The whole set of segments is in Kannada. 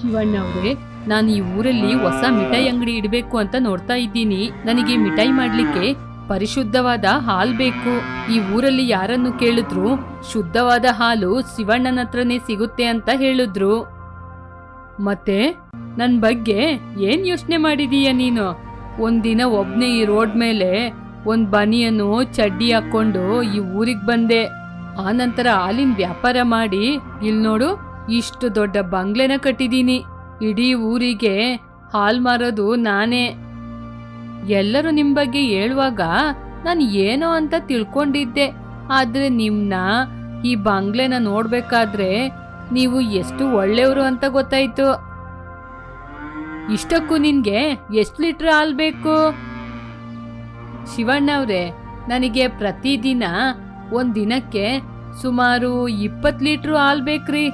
ಶಿವಣ್ಣ ಅವರೇ, ನಾನು ಈ ಊರಲ್ಲಿ ಹೊಸ ಮಿಠಾಯಿ ಅಂಗಡಿ ಇಡಬೇಕು ಅಂತ ನೋಡ್ತಾ ಇದ್ದೀನಿ. ನನಗೆ ಮಿಠಾಯಿ ಮಾಡ್ಲಿಕ್ಕೆ ಪರಿಶುದ್ಧವಾದ ಹಾಲು ಬೇಕು. ಈ ಊರಲ್ಲಿ ಯಾರನ್ನು ಕೇಳಿದ್ರು ಶುದ್ಧವಾದ ಹಾಲು ಶಿವಣ್ಣನ ಹತ್ರನೇ ಸಿಗುತ್ತೆ ಅಂತ ಹೇಳಿದ್ರು. ಮತ್ತೆ ನನ್ನ ಬಗ್ಗೆ ಏನ್ ಯೋಚನೆ ಮಾಡಿದೀಯ ನೀನು? ಒಂದಿನ ಒಬ್ನೇ ಈ ರೋಡ್ ಮೇಲೆ ಒಂದ್ ಬನಿಯನ್ನು ಚಡ್ಡಿ ಹಾಕೊಂಡು ಈ ಊರಿಗೆ ಬಂದೆ. ಆನಂತರ ಹಾಲಿನ ವ್ಯಾಪಾರ ಮಾಡಿ, ಇಲ್ಲಿ ನೋಡು ಇಷ್ಟು ದೊಡ್ಡ ಬಂಗ್ಲೆನ ಕಟ್ಟಿದೀನಿ ಇಡೀ ಊರಿಗೆ ಹಾಲ್ ಮಾರೋದು ನಾನೇ. ಎಲ್ಲರೂ ನಿಮ್ ಬಗ್ಗೆ ಹೇಳುವಾಗ ನಾನು ಏನೋ ಅಂತ ತಿಳ್ಕೊಂಡಿದ್ದೆ. ಆದ್ರೆ ನಿಮ್ನ ಈ ಬಂಗ್ಲೆನ ನೋಡ್ಬೇಕಾದ್ರೆ ನೀವು ಎಷ್ಟು ಒಳ್ಳೆಯವರು ಅಂತ ಗೊತ್ತಾಯ್ತು. ಇಷ್ಟಕ್ಕೂ ನಿನ್ಗೆ ಎಷ್ಟು ಲೀಟ್ರ್ ಹಾಲು ಬೇಕು? ಶಿವಣ್ಣ ಅವ್ರೆ, ನನಗೆ ಪ್ರತಿದಿನ ಒಂದು ದಿನಕ್ಕೆ ಸುಮಾರು ಇಪ್ಪತ್ತು ಲೀಟ್ರ್ ಹಾಲು ಬೇಕ್ರಿ.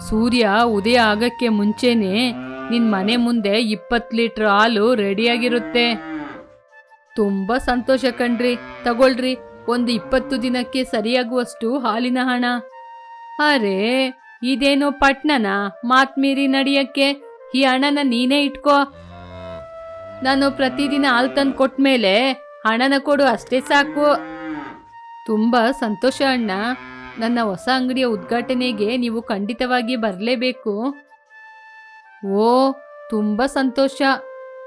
ಸೂರ್ಯ ಉದಯ ಆಗಕ್ಕೆ ಮುಂಚೆನೆ ನಿನ್ ಮನೆ ಮುಂದೆ ಇಪ್ಪತ್ತು ಲೀಟ್ರ್ ಹಾಲು ರೆಡಿಯಾಗಿರುತ್ತೆ. ತುಂಬಾ ಸಂತೋಷ ಕಣ್ರಿ. ತಗೊಳ್ರಿ, ಒಂದು ಇಪ್ಪತ್ತು ದಿನಕ್ಕೆ ಸರಿಯಾಗುವಷ್ಟು ಹಾಲಿನ ಹಣ. ಅರೆ, ಇದೇನೋ ಪಟ್ನನ ಮಾತ್ಮೀರಿ ನಡಿಯಕ್ಕೆ? ಈ ಹಣನ ನೀನೇ ಇಟ್ಕೋ. ನಾನು ಪ್ರತಿದಿನ ಹಾಲು ತಂದು ಕೊಟ್ಮೇಲೆ ಹಣನ ಕೊಡು, ಅಷ್ಟೇ ಸಾಕು. ತುಂಬಾ ಸಂತೋಷ ಅಣ್ಣ. ನನ್ನ ಹೊಸ ಅಂಗಡಿಯ ಉದ್ಘಾಟನೆಗೆ ನೀವು ಖಂಡಿತವಾಗಿ ಬರಲೇಬೇಕು. ಓ, ತುಂಬ ಸಂತೋಷ.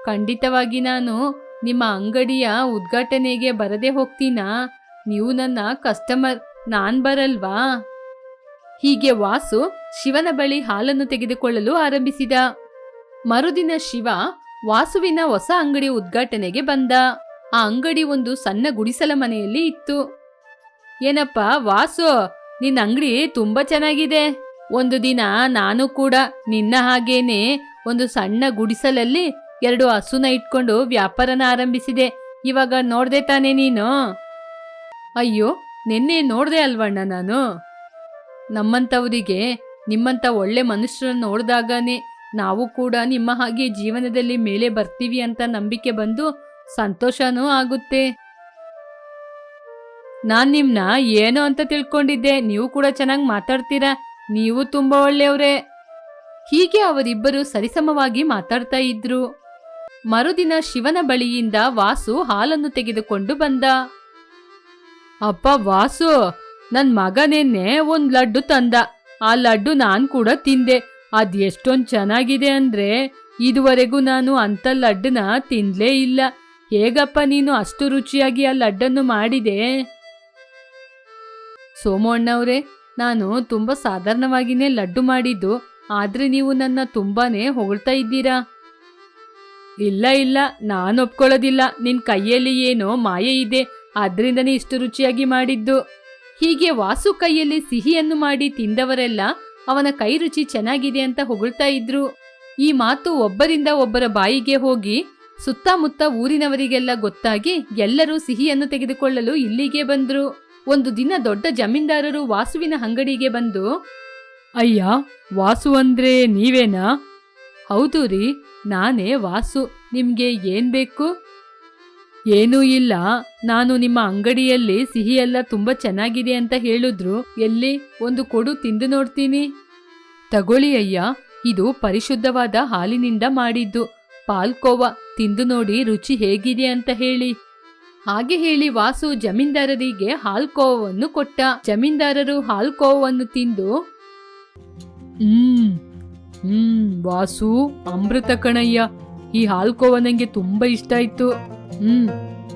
ಖಂಡಿತವಾಗಿ ನಾನು ನಿಮ್ಮ ಅಂಗಡಿಯ ಉದ್ಘಾಟನೆಗೆ ಬರದೆ ಹೋಗ್ತೀನಾ? ನೀವು ನನ್ನ ಕಸ್ಟಮರ್, ನಾನು ಬರಲ್ವಾ? ಹೀಗೆ ವಾಸು ಶಿವನ ಬಳಿ ಹಾಲನ್ನು ತೆಗೆದುಕೊಳ್ಳಲು ಆರಂಭಿಸಿದ. ಮರುದಿನ ಶಿವ ವಾಸುವಿನ ಹೊಸ ಅಂಗಡಿ ಉದ್ಘಾಟನೆಗೆ ಬಂದ. ಆ ಅಂಗಡಿ ಒಂದು ಸಣ್ಣ ಗುಡಿಸಲ ಮನೆಯಲ್ಲಿ ಇತ್ತು. ಏನಪ್ಪ ವಾಸು ನಿನ್ನ ಅಂಗಡಿ ತುಂಬಾ ಚೆನ್ನಾಗಿದೆ. ಒಂದು ದಿನ ನಾನು ಕೂಡ ನಿನ್ನ ಹಾಗೇನೆ ಒಂದು ಸಣ್ಣ ಗುಡಿಸಲಲ್ಲಿ ಎರಡು ಹಸುನ ಇಟ್ಕೊಂಡು ವ್ಯಾಪಾರನ ಆರಂಭಿಸಿದೆ. ಇವಾಗ ನೋಡ್ದೆ ತಾನೇ ನೀನು? ಅಯ್ಯೋ, ನಿನ್ನೆ ನೋಡ್ದೆ ಅಲ್ವಣ್ಣ ನಾನು. ನಮ್ಮಂಥವರಿಗೆ ನಿಮ್ಮಂಥ ಒಳ್ಳೆ ಮನುಷ್ಯರನ್ನ ನೋಡಿದಾಗನೇ ನಾವು ಕೂಡ ನಿಮ್ಮ ಹಾಗೆ ಜೀವನದಲ್ಲಿ ಮೇಲೆ ಬರ್ತೀವಿ ಅಂತ ನಂಬಿಕೆ ಬಂದು ಸಂತೋಷನೂ ಆಗುತ್ತೆ. ನಾನ್ ನಿಮ್ನ ಏನೋ ಅಂತ ತಿಳ್ಕೊಂಡಿದ್ದೆ. ನೀವು ಕೂಡ ಚೆನ್ನಾಗಿ ಮಾತಾಡ್ತೀರಾ. ನೀವು ತುಂಬಾ ಒಳ್ಳೆಯವ್ರೆ. ಹೀಗೆ ಅವರಿಬ್ಬರು ಸರಿಸಮವಾಗಿ ಮಾತಾಡ್ತಾ ಇದ್ರು. ಮರುದಿನ ಶಿವನ ಬಳಿಯಿಂದ ವಾಸು ಹಾಲನ್ನು ತೆಗೆದುಕೊಂಡು ಬಂದ. ಅಪ್ಪ ವಾಸು, ನನ್ ಮಗ ನಿನ್ನೆ ಒಂದ್ ಲಡ್ಡು ತಂದ. ಆ ಲಡ್ಡು ನಾನ್ ಕೂಡ ತಿಂದೆ. ಅದ್ ಎಷ್ಟೊಂದ್ ಚೆನ್ನಾಗಿದೆ ಅಂದ್ರೆ ಇದುವರೆಗೂ ನಾನು ಅಂತ ಲಡ್ಡನ್ನ ತಿನ್ಲೇ ಇಲ್ಲ. ಹೇಗಪ್ಪ ನೀನು ಅಷ್ಟು ರುಚಿಯಾಗಿ ಆ ಲಡ್ಡನ್ನು ಮಾಡಿದೆ? ಸೋಮಣ್ಣವ್ರೆ ನಾನು ತುಂಬಾ ಸಾಧಾರಣವಾಗಿನೇ ಲಡ್ಡು ಮಾಡಿದ್ದು, ಆದ್ರೆ ನೀವು ನನ್ನ ತುಂಬಾನೇ ಹೊಗಳ್ತಾ ಇದ್ದೀರಾ? ಇಲ್ಲ ಇಲ್ಲ, ನಾನು ಒಪ್ಕೊಳ್ಳೋದಿಲ್ಲ. ನಿನ್ ಕೈಯಲ್ಲಿ ಏನೋ ಮಾಯೆ ಇದೆ ಅದರಿಂದನೇ ಇಷ್ಟು ರುಚಿಯಾಗಿ ಮಾಡಿದ್ದು. ಹೀಗೆ ವಾಸು ಕೈಯಲ್ಲಿ ಸಿಹಿಯನ್ನು ಮಾಡಿ ತಿಂದವರೆಲ್ಲ ಅವನ ಕೈ ರುಚಿ ಚೆನ್ನಾಗಿದೆ ಅಂತ ಹೊಗಳ್ತಾ ಇದ್ರು. ಈ ಮಾತು ಒಬ್ಬರಿಂದ ಒಬ್ಬರ ಬಾಯಿಗೆ ಹೋಗಿ ಸುತ್ತಮುತ್ತ ಊರಿನವರಿಗೆಲ್ಲ ಗೊತ್ತಾಗಿ ಎಲ್ಲರೂ ಸಿಹಿಯನ್ನು ತೆಗೆದುಕೊಳ್ಳಲು ಇಲ್ಲಿಗೆ ಬಂದ್ರು. ಒಂದು ದಿನ ದೊಡ್ಡ ಜಮೀನ್ದಾರರು ವಾಸುವಿನ ಅಂಗಡಿಗೆ ಬಂದು, ಅಯ್ಯ, ವಾಸು ಅಂದ್ರೆ ನೀವೇನಾ? ಹೌದು ರೀ, ನಾನೇ ವಾಸು. ನಿಮ್ಗೆ ಏನ್ ಬೇಕು? ಏನೂ ಇಲ್ಲ. ನಾನು ನಿಮ್ಮ ಅಂಗಡಿಯಲ್ಲಿ ಸಿಹಿ ತುಂಬಾ ಚೆನ್ನಾಗಿದೆ ಅಂತ ಹೇಳಿದ್ರು. ಎಲ್ಲಿ? ಒಂದು ಕೊಡು, ತಿಂದು ನೋಡ್ತೀನಿ. ತಗೊಳ್ಳಿ ಅಯ್ಯ. ಇದು ಪರಿಶುದ್ಧವಾದ ಹಾಲಿನಿಂದ ಮಾಡಿದ್ದು. ಪಾಲ್ಕೋವ, ತಿಂದು ನೋಡಿ ರುಚಿ ಹೇಗಿದೆ ಅಂತ ಹೇಳಿ. ಹಾಗೆ ಹೇಳಿ ವಾಸು ಜಮೀನ್ದಾರರಿಗೆ ಹಾಲ್ಕೋವನ್ನು ಕೊಟ್ಟ. ಜಮೀನ್ದಾರರು ಹಾಲ್ಕೋವನ್ನು ತಿಂದು, ಹ್ಮ್ ಹ್ಮ್, ವಾಸು, ಅಮೃತ ಕಣಯ್ಯ, ಈ ಹಾಲ್ಕೋವ ನಂಗೆ ತುಂಬಾ ಇಷ್ಟ ಆಯ್ತು. ಹ್ಮ್,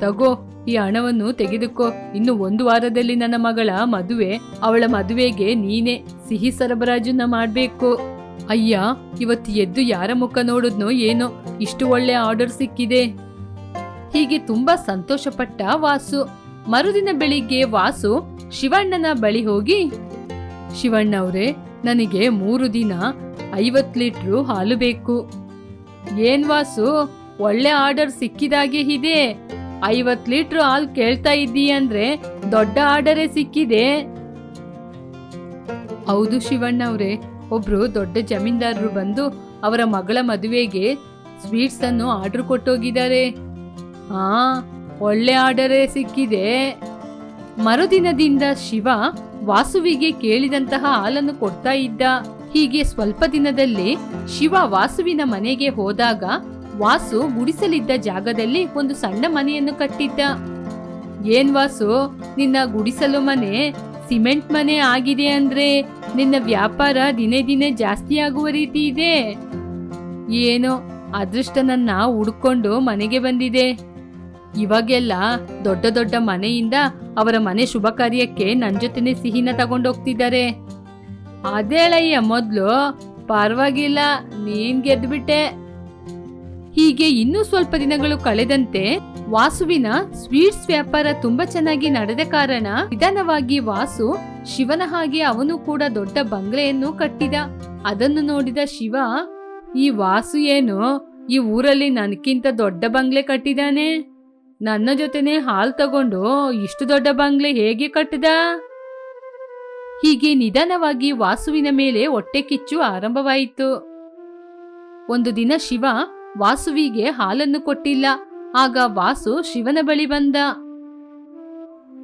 ತಗೋ, ಈ ಹಣವನ್ನು ತೆಗೆದುಕೋ. ಇನ್ನು ಒಂದು ವಾರದಲ್ಲಿ ನನ್ನ ಮಗಳ ಮದುವೆ, ಅವಳ ಮದುವೆಗೆ ನೀನೇ ಸಿಹಿ ಸರಬರಾಜನ್ನ ಮಾಡ್ಬೇಕು. ಅಯ್ಯ, ಇವತ್ತು ಎದ್ದು ಯಾರ ಮುಖ ನೋಡಿದ್ನೋ ಏನೋ, ಇಷ್ಟು ಒಳ್ಳೆ ಆರ್ಡರ್ ಸಿಕ್ಕಿದೆ. ಹೀಗೆ ತುಂಬಾ ಸಂತೋಷಪಟ್ಟ ವಾಸು. ಮರುದಿನ ಬೆಳಿಗ್ಗೆ ವಾಸು ಶಿವಣ್ಣನ ಬಳಿ ಹೋಗಿ, ಶಿವಣ್ಣ ಅವರೇ, ನನಗೆ ಮೂರು ದಿನ ಐವತ್ ಲೀಟ್ರು ಹಾಲು ಬೇಕು. ಏನ್ ವಾಸು, ಒಳ್ಳೆ ಆರ್ಡರ್ ಸಿಕ್ಕಿದಾಗೆ ಇದೆ. ಐವತ್ ಲೀಟ್ರ್ ಹಾಲು ಕೇಳ್ತಾ ಇದ್ದೀಯ ಅಂದ್ರೆ ದೊಡ್ಡ ಆರ್ಡರೇ ಸಿಕ್ಕಿದೆ. ಹೌದು ಶಿವಣ್ಣ ಅವ್ರೆ, ಒಬ್ರು ದೊಡ್ಡ ಜಮೀನ್ದಾರರು ಬಂದು ಅವರ ಮಗಳ ಮದುವೆಗೆ ಸ್ವೀಟ್ಸ್ ಅನ್ನು ಆರ್ಡರ್ ಕೊಟ್ಟೋಗಿದ್ದಾರೆ. ಹಾ ಒಳ್ಳೆ ಆರ್ಡರೇ ಸಿಕ್ಕಿದೆ. ಮರುದಿನದಿಂದ ಶಿವ ವಾಸುವಿಗೆ ಕೇಳಿದಂತಹ ಹಾಲನ್ನು ಕೊಡ್ತಾ ಇದ್ದ. ಹೀಗೆ ಸ್ವಲ್ಪ ದಿನದಲ್ಲಿ ಶಿವ ವಾಸುವಿನ ಮನೆಗೆ ಹೋದಾಗ ವಾಸು ಗುಡಿಸಲಿದ್ದ ಜಾಗದಲ್ಲಿ ಒಂದು ಸಣ್ಣ ಮನೆಯನ್ನು ಕಟ್ಟಿದ್ದ. ಏನ್ ವಾಸು, ನಿನ್ನ ಗುಡಿಸಲು ಮನೆ ಸಿಮೆಂಟ್ ಮನೆ ಆಗಿದೆ ಅಂದ್ರೆ ನಿನ್ನ ವ್ಯಾಪಾರ ದಿನೇ ದಿನೇ ಜಾಸ್ತಿ ಆಗುವ ರೀತಿ ಇದೆ. ಏನೋ ಅದೃಷ್ಟ ನನ್ನ ಹುಡ್ಕೊಂಡು ಮನೆಗೆ ಬಂದಿದೆ. ಇವಾಗೆಲ್ಲ ದೊಡ್ಡ ದೊಡ್ಡ ಮನೆಯಿಂದ ಅವರ ಮನೆ ಶುಭ ಕಾರ್ಯಕ್ಕೆ ನನ್ನ ಜೊತೆನೆ ಸಿಹಿನ ತಗೊಂಡೋಗ್ತಿದ್ದಾರೆ. ಅದೇಳಯ್ಯ ಮೊದ್ಲು ಪರವಾಗಿಲ್ಲ, ನೀನ್ ಗೆದ್ಬಿಟ್ಟೆ. ಹೀಗೆ ಇನ್ನೂ ಸ್ವಲ್ಪ ದಿನಗಳು ಕಳೆದಂತೆ ವಾಸುವಿನ ಸ್ವೀಟ್ಸ್ ವ್ಯಾಪಾರ ತುಂಬಾ ಚೆನ್ನಾಗಿ ನಡೆದ ಕಾರಣ ನಿಧಾನವಾಗಿ ವಾಸು ಶಿವನ ಹಾಗೆ ಅವನು ಕೂಡ ದೊಡ್ಡ ಬಂಗ್ಲೆಯನ್ನು ಕಟ್ಟಿದ. ಅದನ್ನು ನೋಡಿದ ಶಿವ, ಈ ವಾಸು ಏನು? ಈ ಊರಲ್ಲಿ ನನ್ಕಿಂತ ದೊಡ್ಡ ಬಂಗ್ಲೆ ಕಟ್ಟಿದಾನೆ? ನನ್ನ ಜೊತೆನೆ ಹಾಲು ತಗೊಂಡು ಇಷ್ಟು ದೊಡ್ಡ ಬಂಗ್ಲೆ ಹೇಗೆ ಕಟ್ಟಿದ? ಹೀಗೆ ನಿಧಾನವಾಗಿ ವಾಸುವಿನ ಮೇಲೆ ಹೊಟ್ಟೆ ಕಿಚ್ಚು ಆರಂಭವಾಯಿತು. ಒಂದು ದಿನ ಶಿವ ವಾಸುವಿಗೆ ಹಾಲನ್ನು ಕೊಟ್ಟಿಲ್ಲ. ಆಗ ವಾಸು ಶಿವನ ಬಳಿ ಬಂದ.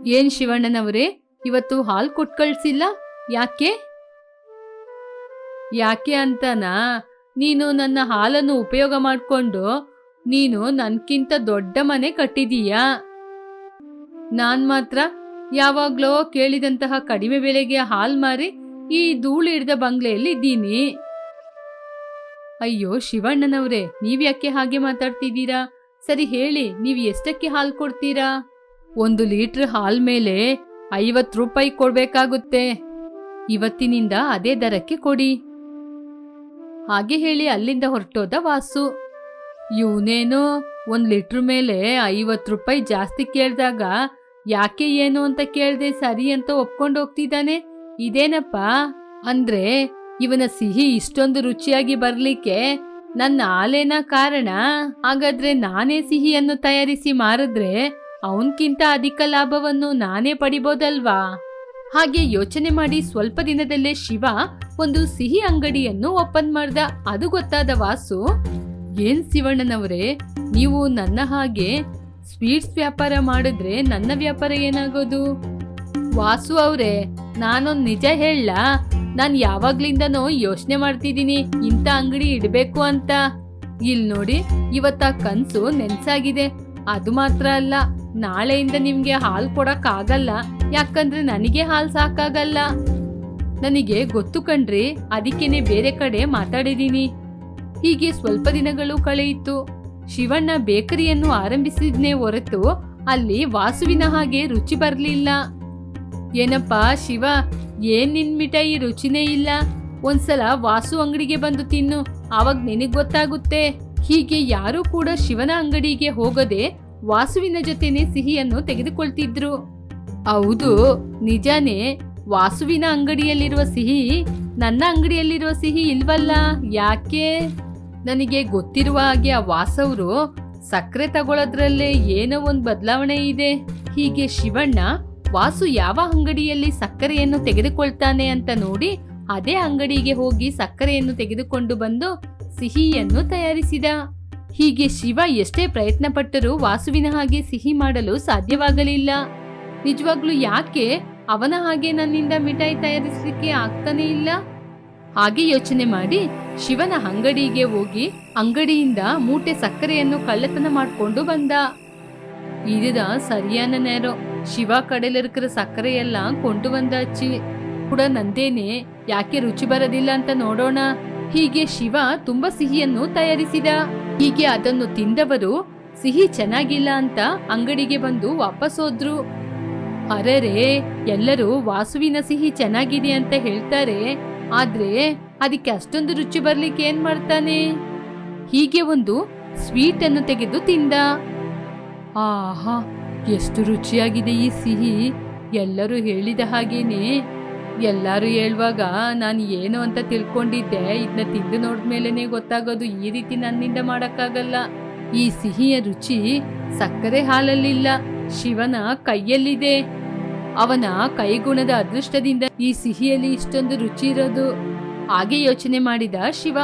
ಏನ್ ಶಿವಣ್ಣನವರೇ, ಇವತ್ತು ಹಾಲು ಕೊಟ್ ಕಳ್ಸಿಲ್ಲ? ಯಾಕೆ? ಯಾಕೆ ಅಂತನಾ? ನೀನು ನನ್ನ ಹಾಲನ್ನು ಉಪಯೋಗ ಮಾಡ್ಕೊಂಡು ನೀನು ನನ್ಕಿಂತ ದೊಡ್ಡ ಮನೆ ಕಟ್ಟಿದೀಯಾ? ನಾನ್ ಮಾತ್ರ ಯಾವಾಗ್ಲೋ ಕೇಳಿದಂತಹ ಕಡಿಮೆ ಬೆಲೆಗೆ ಹಾಲ್ ಮಾರಿ ಈ ಧೂಳು ಹಿಡಿದ ಬಂಗ್ಲೆಯಲ್ಲಿ ಇದ್ದೀನಿ ಅಯ್ಯೋ ಶಿವಣ್ಣನವ್ರೆ ನೀವ್ಯಾಕೆ ಹಾಗೆ ಮಾತಾಡ್ತಿದ್ದೀರಾ? ಸರಿ ಹೇಳಿ, ನೀವು ಎಷ್ಟಕ್ಕೆ ಹಾಲು ಕೊಡ್ತೀರಾ? ಒಂದು ಲೀಟ್ರ್ ಹಾಲ್ ಮೇಲೆ ಐವತ್ತು ರೂಪಾಯಿ ಕೊಡ್ಬೇಕಾಗುತ್ತೆ. ಇವತ್ತಿನಿಂದ ಅದೇ ದರಕ್ಕೆ ಕೊಡಿ. ಹಾಗೆ ಹೇಳಿ ಅಲ್ಲಿಂದ ಹೊರಟೋದ ವಾಸು. ಇವನೇನೋ ಒಂದು ಲೀಟ್ರ್ ಮೇಲೆ ಐವತ್ತು ರೂಪಾಯಿ ಜಾಸ್ತಿ ಕೇಳಿದಾಗ ಯಾಕೆ ಏನು ಅಂತ ಕೇಳ್ದೆ ಸರಿ ಅಂತ ಒಪ್ಕೊಂಡು ಹೋಗ್ತಿದ್ದಾನೆ? ಇದೇನಪ್ಪ? ಅಂದ್ರೆ ಇವನ ಸಿಹಿ ಇಷ್ಟೊಂದು ರುಚಿಯಾಗಿ ಬರ್ಲಿಕ್ಕೆ ನನ್ನ ಆಲೇನ ಕಾರಣ? ಹಾಗಾದ್ರೆ ನಾನೇ ಸಿಹಿಯನ್ನು ತಯಾರಿಸಿ ಮಾರಿದ್ರೆ ಅವನ್ಕಿಂತ ಅಧಿಕ ಲಾಭವನ್ನು ನಾನೇ ಪಡಿಬೋದಲ್ವಾ? ಹಾಗೆ ಯೋಚನೆ ಮಾಡಿ ಸ್ವಲ್ಪ ದಿನದಲ್ಲೇ ಶಿವ ಒಂದು ಸಿಹಿ ಅಂಗಡಿಯನ್ನು ಓಪನ್ ಮಾಡ್ದ. ಅದು ಗೊತ್ತಾದ ವಾಸು ಏನ್ ಶಿವಣ್ಣನವರೇ, ನೀವು ನನ್ನ ಹಾಗೆ ಸ್ವೀಟ್ಸ್ ವ್ಯಾಪಾರ ಮಾಡಿದ್ರೆ ನನ್ನ ವ್ಯಾಪಾರ ಏನಾಗೋದು? ವಾಸು ಅವರೇ, ನಾನೊಂದು ನಿಜ ಹೇಳ, ನಾನು ಯಾವಾಗ್ಲಿಂದನೋ ಯೋಚನೆ ಮಾಡ್ತಿದ್ದೀನಿ, ಇಂಥ ಅಂಗಡಿ ಇಡಬೇಕು ಅಂತ. ಇಲ್ಲಿ ನೋಡಿ, ಇವತ್ತ ಕನ್ಸು ನೆನ್ಸಾಗಿದೆ. ಅದು ಮಾತ್ರ ಅಲ್ಲ, ನಾಳೆಯಿಂದ ನಿಮ್ಗೆ ಹಾಲು ಕೊಡಕ್ ಆಗಲ್ಲ ಯಾಕಂದ್ರೆ ನನಗೆ ಹಾಲು ಸಾಕಾಗಲ್ಲ. ನನಗೆ ಗೊತ್ತು ಕಣ್ರಿ, ಅದಕ್ಕೇನೆ ಬೇರೆ ಕಡೆ ಮಾತಾಡಿದೀನಿ ಹೀಗೆ ಸ್ವಲ್ಪ ದಿನಗಳು ಕಳೆಯಿತು. ಶಿವಣ್ಣ ಬೇಕರಿಯನ್ನು ಆರಂಭಿಸಿದ್ನೇ ಹೊರತು ಅಲ್ಲಿ ವಾಸುವಿನ ಹಾಗೆ ರುಚಿ ಬರಲಿಲ್ಲ. ಏನಪ್ಪಾ ಶಿವ, ಏನ್ ನಿನ್ ಮಿಠಾಯಿ ರುಚಿನೇ ಇಲ್ಲ? ಒಂದ್ಸಲ ವಾಸು ಅಂಗಡಿಗೆ ಬಂದು ತಿನ್ನು, ಆವಾಗ ನಿನಗ್ ಗೊತ್ತಾಗುತ್ತೆ. ಹೀಗೆ ಯಾರೂ ಕೂಡ ಶಿವನ ಅಂಗಡಿಗೆ ಹೋಗದೆ ವಾಸುವಿನ ಜೊತೆನೆ ಸಿಹಿಯನ್ನು ತೆಗೆದುಕೊಳ್ತಿದ್ರು. ಹೌದು, ನಿಜಾನೇ, ವಾಸುವಿನ ಅಂಗಡಿಯಲ್ಲಿರುವ ಸಿಹಿ, ನನ್ನ ಅಂಗಡಿಯಲ್ಲಿರುವ ಸಿಹಿ ಇಲ್ವಲ್ಲ? ಯಾಕೆ? ನನಗೆ ಗೊತ್ತಿರುವ ಹಾಗೆ ಆ ವಾಸವ್ರು ಸಕ್ಕರೆ ತಗೊಳ್ಳೋದ್ರಲ್ಲೇ ಏನೋ ಒಂದು ಬದಲಾವಣೆ ಇದೆ. ಹೀಗೆ ಶಿವಣ್ಣ ವಾಸು ಯಾವ ಅಂಗಡಿಯಲ್ಲಿ ಸಕ್ಕರೆಯನ್ನು ತೆಗೆದುಕೊಳ್ತಾನೆ ಅಂತ ನೋಡಿ ಅದೇ ಅಂಗಡಿಗೆ ಹೋಗಿ ಸಕ್ಕರೆಯನ್ನು ತೆಗೆದುಕೊಂಡು ಬಂದು ಸಿಹಿಯನ್ನು ತಯಾರಿಸಿದ. ಹೀಗೆ ಶಿವ ಎಷ್ಟೇ ಪ್ರಯತ್ನ ಪಟ್ಟರೂ ವಾಸುವಿನ ಹಾಗೆ ಸಿಹಿ ಮಾಡಲು ಸಾಧ್ಯವಾಗಲಿಲ್ಲ. ನಿಜವಾಗ್ಲೂ ಯಾಕೆ ಅವನ ಹಾಗೆ ನನ್ನಿಂದ ಮಿಠಾಯಿ ತಯಾರಿಸಲಿಕ್ಕೆ ಆಗ್ತಾನೆ ಇಲ್ಲ? ಹಾಗೆ ಯೋಚನೆ ಮಾಡಿ ಶಿವನ ಅಂಗಡಿಗೆ ಹೋಗಿ ಅಂಗಡಿಯಿಂದ ಮೂಟೆ ಸಕ್ಕರೆಯನ್ನು ಕಳ್ಳತನ ಮಾಡಿಕೊಂಡು ಬಂದ. ಇದ ಸರಿಯಾನ நேரம் ಶಿವ கடையில் ಸಕ್ಕರೆಯೆಲ್ಲ ಕೊಂಡು ಬಂದಾಚಿ ಕೂಡ ನಂದೇನೆ, ಯಾಕೆ ರುಚಿ ಬರದಿಲ್ಲ ಅಂತ ನೋಡೋಣ. ಹೀಗೆ ಶಿವ ತುಂಬಾ ಸಿಹಿಯನ್ನು ತಯಾರಿಸಿದ. ಹೀಗೆ ಅದನ್ನು ತಿಂದವರು ಸಿಹಿ ಚೆನ್ನಾಗಿಲ್ಲ ಅಂತ ಅಂಗಡಿಗೆ ಬಂದು ವಾಪಸ್ ಹೋದ್ರು. ಅರೆರೇ, ಎಲ್ಲರೂ ವಾಸುವಿನ ಸಿಹಿ ಚೆನ್ನಾಗಿದೆ ಅಂತ ಹೇಳ್ತಾರೆ. ಆದ್ರೆ ಅದಕ್ಕೆ ಅಷ್ಟೊಂದು ರುಚಿ ಬರ್ಲಿಕ್ಕೆ ಏನ್ ಮಾಡ್ತಾನೆ? ಹೀಗೆ ಒಂದು ಸ್ವೀಟ್ ಅನ್ನು ತೆಗೆದು ತಿಂದ. ಆಹಾ, ಎಷ್ಟು ರುಚಿಯಾಗಿದೆ ಈ ಸಿಹಿ. ಎಲ್ಲರೂ ಹೇಳಿದ ಹಾಗೇನೆ. ಎಲ್ಲರೂ ಹೇಳುವಾಗ ನಾನು ಏನು ಅಂತ ತಿಳ್ಕೊಂಡಿದ್ದೆ. ಇದನ್ನ ತಿಂದು ನೋಡಿದ್ಮೇಲೆ ಗೊತ್ತಾಗೋದು ಈ ರೀತಿ ನನ್ನಿಂದ ಮಾಡೋಕ್ಕಾಗಲ್ಲ. ಈ ಸಿಹಿಯ ರುಚಿ ಸಕ್ಕರೆ ಹಾಲಲ್ಲಿಲ್ಲ, ಶಿವನ ಕೈಯಲ್ಲಿದೆ. ಅವನ ಕೈಗುಣದ ಅದೃಷ್ಟದಿಂದ ಈ ಸಿಹಿಯಲ್ಲಿ ಇಷ್ಟೊಂದು ರುಚಿ ಇರೋದು. ಹಾಗೆ ಯೋಚನೆ ಮಾಡಿದ ಶಿವ.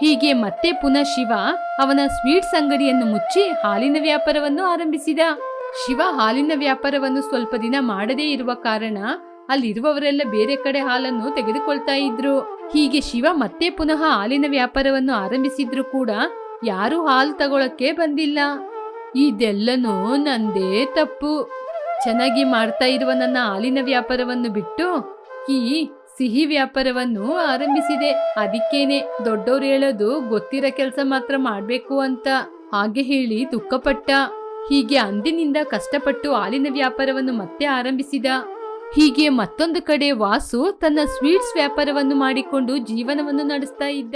ಹೀಗೆ ಮತ್ತೆ ಪುನಃ ಶಿವ ಅವನ ಸ್ವೀಟ್ಸ್ ಅಂಗಡಿಯನ್ನು ಮುಚ್ಚಿ ಹಾಲಿನ ವ್ಯಾಪಾರವನ್ನು ಆರಂಭಿಸಿದ. ಶಿವ ಹಾಲಿನ ವ್ಯಾಪಾರವನ್ನು ಸ್ವಲ್ಪ ದಿನ ಮಾಡದೇ ಇರುವ ಕಾರಣ ಅಲ್ಲಿರುವವರೆಲ್ಲ ಬೇರೆ ಕಡೆ ಹಾಲನ್ನು ತೆಗೆದುಕೊಳ್ತಾ ಇದ್ರು. ಹೀಗೆ ಶಿವ ಮತ್ತೆ ಪುನಃ ಹಾಲಿನ ವ್ಯಾಪಾರವನ್ನು ಆರಂಭಿಸಿದ್ರು ಕೂಡ ಯಾರು ಹಾಲು ತಗೊಳಕ್ಕೆ ಬಂದಿಲ್ಲ. ಇದೆಲ್ಲನೂ ನಂದೇ ತಪ್ಪು. ಚೆನ್ನಾಗಿ ಮಾಡ್ತಾ ಇರುವ ನನ್ನ ಹಾಲಿನ ವ್ಯಾಪಾರವನ್ನು ಬಿಟ್ಟು ಈ ಸಿಹಿ ವ್ಯಾಪಾರವನ್ನು ಆರಂಭಿಸಿದೆ. ಅದಕ್ಕೇನೆ ದೊಡ್ಡವ್ರು ಹೇಳೋದು ಗೊತ್ತಿರೋ ಕೆಲಸ ಮಾತ್ರ ಮಾಡಬೇಕು ಅಂತ. ಹಾಗೆ ಹೇಳಿ ದುಃಖಪಟ್ಟ. ಹೀಗೆ ಅಂದಿನಿಂದ ಕಷ್ಟಪಟ್ಟು ಹಾಲಿನ ವ್ಯಾಪಾರವನ್ನು ಮತ್ತೆ ಆರಂಭಿಸಿದ. ಹೀಗೆ ಮತ್ತೊಂದು ಕಡೆ ವಾಸು ತನ್ನ ಸ್ವೀಟ್ಸ್ ವ್ಯಾಪಾರವನ್ನು ಮಾಡಿಕೊಂಡು ಜೀವನವನ್ನು ನಡೆಸ್ತಾ ಇದ್ದ.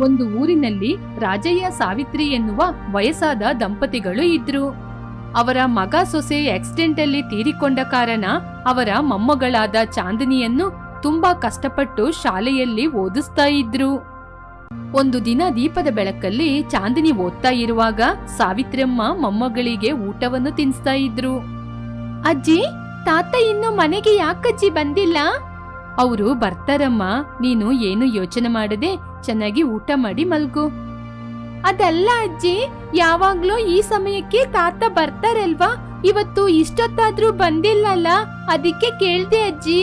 ಒಂದು ಊರಿನಲ್ಲಿ ರಾಜಯ್ಯ ಸಾವಿತ್ರಿ ಎನ್ನುವ ವಯಸ್ಸಾದ ದಂಪತಿಗಳು ಇದ್ರು. ಅವರ ಮಗ ಸೊಸೆ ಆಕ್ಸಿಡೆಂಟ್ ಅಲ್ಲಿ ತೀರಿಕೊಂಡ ಕಾರಣ ಅವರ ಮೊಮ್ಮಗಳಾದ ಚಾಂದಿನಿಯನ್ನು ತುಂಬಾ ಕಷ್ಟಪಟ್ಟು ಶಾಲೆಯಲ್ಲಿ ಓದಿಸ್ತಾ ಇದ್ರು. ಒಂದು ದಿನ ದೀಪದ ಬೆಳಕಲ್ಲಿ ಚಾಂದಿನಿ ಓದ್ತಾ ಇರುವಾಗ ಸಾವಿತ್ರಮ್ಮ ಮೊಮ್ಮಗಳಿಗೆ ಊಟವನ್ನು ತಿನ್ಸ್ತಾ ಇದ್ರು. ಅಜ್ಜಿ ತಾತ ಇನ್ನು ಮನೆಗೆ ಯಾಕಜ್ಜಿ ಬಂದಿಲ್ಲ? ಅವರು ಬರ್ತಾರಮ್ಮ ನೀನು ಏನು ಯೋಚನೆ ಮಾಡದೆ ಚೆನ್ನಾಗಿ ಊಟ ಮಾಡಿ ಮಲ್ಗು. ಅದಲ್ಲ ಅಜ್ಜಿ, ಯಾವಾಗ್ಲೂ ಈ ಸಮಯಕ್ಕೆ ತಾತ ಬರ್ತಾರಲ್ವಾ? ಇವತ್ತು ಇಷ್ಟೊತ್ತಾದ್ರೂ ಬಂದಿಲ್ಲಲ್ಲ? ಅದಕ್ಕೆ ಕೇಳ್ದೆ ಅಜ್ಜಿ.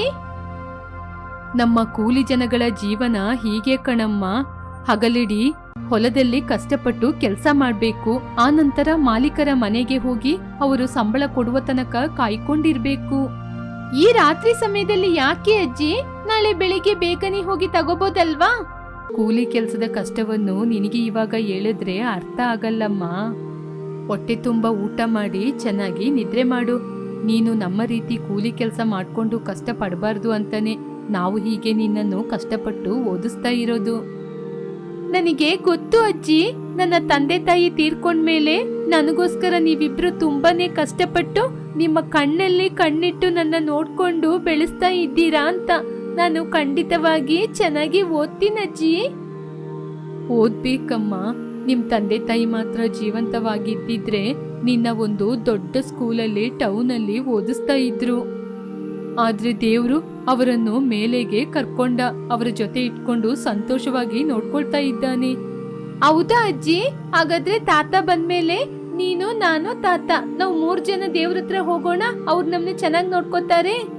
ನಮ್ಮ ಕೂಲಿ ಜನಗಳ ಜೀವನ ಹೀಗೆ ಕಣಮ್ಮ. ಹಗಲಿಡಿ, ಹೊಲದಲ್ಲಿ ಕಷ್ಟಪಟ್ಟು ಕೆಲಸ ಮಾಡ್ಬೇಕು. ಆ ನಂತರ ಮಾಲೀಕರ ಮನೆಗೆ ಹೋಗಿ ಅವರು ಸಂಬಳ ಕೊಡುವ ತನಕ ಕಾಯ್ಕೊಂಡಿರ್ಬೇಕು. ಈ ರಾತ್ರಿ ಸಮಯದಲ್ಲಿ ಯಾಕೆ ಅಜ್ಜಿ? ನಾಳೆ ಬೆಳಿಗ್ಗೆ ಬೇಗನೆ ಹೋಗಿ ತಗೋಬೋದಲ್ವಾ? ಕೂಲಿ ಕೆಲಸದ ಕಷ್ಟವನ್ನು ನಿನಗೆ ಇವಾಗ ಹೇಳಿದ್ರೆ ಅರ್ಥ ಆಗಲ್ಲಮ್ಮ. ಹೊಟ್ಟೆ ತುಂಬ ಊಟ ಮಾಡಿ ಚೆನ್ನಾಗಿ ನಿದ್ರೆ ಮಾಡು. ನೀನು ನಮ್ಮ ರೀತಿ ಕೂಲಿ ಕೆಲಸ ಮಾಡಿಕೊಂಡು ಕಷ್ಟ ಪಡಬಾರ್ದು ಅಂತಾನೆ ನಾವು ಹೀಗೆ ನಿನ್ನನ್ನು ಕಷ್ಟಪಟ್ಟು ಓದಿಸ್ತಾ ಇರೋದು. ನನಗೆ ಗೊತ್ತು ಅಜ್ಜಿ, ನನ್ನ ತಂದೆ ತಾಯಿ ತೀರ್ಕೊಂಡ್ಮೇಲೆ ನನಗೋಸ್ಕರ ನೀವಿಬ್ರು ತುಂಬಾನೇ ಕಷ್ಟಪಟ್ಟು ನಿಮ್ಮ ಕಣ್ಣಲ್ಲಿ ಕಣ್ಣಿಟ್ಟು ನನ್ನ ನೋಡ್ಕೊಂಡು ಬೆಳೆಸ್ತಾ ಇದ್ದೀರಾ ಅಂತ. ನಾನು ಖಂಡಿತವಾಗಿ ಚೆನ್ನಾಗಿ ಓದ್ತೀನಜ್ಜಿ ಓದ್ಬೇಕಮ್ಮ. ನಿಮ್ ತಂದೆ ತಾಯಿ ಮಾತ್ರ ಜೀವಂತವಾಗಿದ್ದಿದ್ರೆ ನಿನ್ನ ಒಂದು ದೊಡ್ಡ ಸ್ಕೂಲಲ್ಲಿ ಟೌನಲ್ಲಿ ಓದಿಸ್ತಾ ಇದ್ರು. ಆದ್ರೆ ದೇವ್ರು ಅವರನ್ನು ಮೇಲೆಗೆ ಕರ್ಕೊಂಡ ಅವರ ಜೊತೆ ಇಟ್ಕೊಂಡು ಸಂತೋಷವಾಗಿ ನೋಡ್ಕೊಳ್ತಾ ಇದ್ದಾನೆ. ಹೌದಾ ಅಜ್ಜಿ? ಹಾಗಾದ್ರೆ ತಾತ ಬಂದ್ಮೇಲೆ ನೀನು ನಾನು ತಾತ ನಾವು ಮೂರ್ ಜನ ದೇವ್ರ ಹತ್ರ ಹೋಗೋಣ ಅವ್ರು ನಮ್ನ ಚೆನ್ನಾಗಿ ನೋಡ್ಕೋತಾರೆ?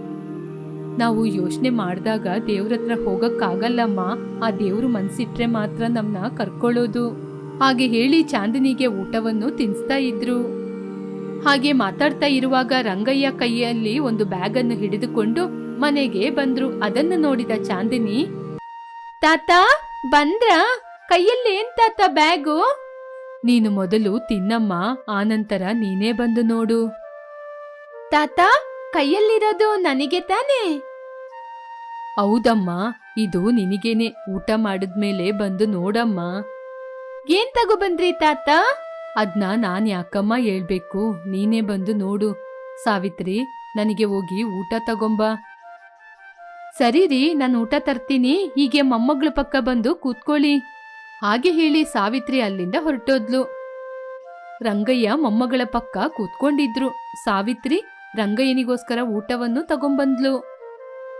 ನಾವು ಯೋಚನೆ ಮಾಡಿದಾಗ ದೇವ್ರ ಹತ್ರ ಹೋಗಕ್ಕಾಗಲ್ಲಮ್ಮ. ಆ ದೇವ್ರು ಮನ್ಸಿಟ್ರೆ ಮಾತ್ರ ನಮ್ನ ಕರ್ಕೊಳ್ಳೋದು. ಹಾಗೆ ಹೇಳಿ ಚಾಂದಿನಿಗೆ ಊಟವನ್ನು ತಿನ್ಸ್ತಾ ಇದ್ರು. ಹಾಗೆ ಮಾತಾಡ್ತಾ ಇರುವಾಗ ರಂಗಯ್ಯ ಕೈಯಲ್ಲಿ ಒಂದು ಬ್ಯಾಗ್ ಅನ್ನು ಹಿಡಿದುಕೊಂಡು ಮನೆಗೆ ಬಂದ್ರು. ಅದನ್ನು ನೋಡಿದ ಚಾಂದಿನಿ, ತಾತ, ಬಂದ್ರ? ಕೈಯಲ್ಲಿ ಏನ್ ತಾತ ಬ್ಯಾಗು? ನೀನು ಮೊದಲು ತಿನ್ನಮ್ಮ, ಆನಂತರ ನೀನೇ ಬಂದು ನೋಡು. ತಾತ, ಕೈಯಲ್ಲಿರೋದು ನನಗೆ ತಾನೇ? ಹೌದಮ್ಮ, ಇದು ನಿನಗೇನೆ ಊಟ ಮಾಡಿದ್ಮೇಲೆ ಬಂದು ನೋಡಮ್ಮ. ಏನ್ ತಗೋ ಬಂದ್ರಿ ತಾತ? ಅದ್ನ ನಾನ್ ಯಾಕಮ್ಮ ಹೇಳ್ಬೇಕು, ನೀನೇ ಬಂದು ನೋಡು. ಸಾವಿತ್ರಿ, ನನಗೆ ಹೋಗಿ ಊಟ ತಗೊಂಬ. ಸರಿ ರೀ, ನಾನು ಊಟ ತರ್ತೀನಿ, ಹೀಗೆ ಮೊಮ್ಮಗಳ ಪಕ್ಕ ಬಂದು ಕೂತ್ಕೊಳ್ಳಿ. ಹಾಗೆ ಹೇಳಿ ಸಾವಿತ್ರಿ ಅಲ್ಲಿಂದ ಹೊರಟೋದ್ಲು. ರಂಗಯ್ಯ ಮೊಮ್ಮಗಳ ಪಕ್ಕ ಕೂತ್ಕೊಂಡಿದ್ರು. ಸಾವಿತ್ರಿ, ರಂಗಯ್ಯನಿಗೋಸ್ಕರ ಊಟವನ್ನು ತಗೊಂಬಂದ್ಲು.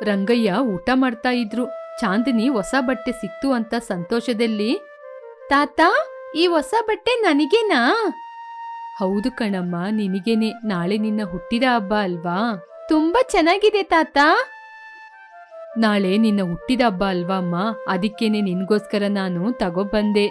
ರಂಗಯ್ಯ ಊಟ ಮಾಡ್ತಾ ಇದ್ರು. ಚಾಂದಿನಿ ಹೊಸ ಬಟ್ಟೆ ಸಿಕ್ತು ಅಂತ ಸಂತೋಷದಲ್ಲಿ, ತಾತ, ಈ ಹೊಸ ಬಟ್ಟೆ ನನಗೇನಾ? ಹೌದು ಕಣಮ್ಮ, ನಿನಗೇನೆ. ನಾಳೆ ನಿನ್ನ ಹುಟ್ಟಿದ ಹಬ್ಬ ಅಲ್ವಾ? ತುಂಬಾ ಚೆನ್ನಾಗಿದೆ ತಾತ. ನಾಳೆ ನಿನ್ನ ಹುಟ್ಟಿದ ಹಬ್ಬ ಅಲ್ವಾ ಅಮ್ಮ ಅದಕ್ಕೇನೆ ನಿನ್ಗೋಸ್ಕರ ನಾನು ತಗೊಬಂದೆ.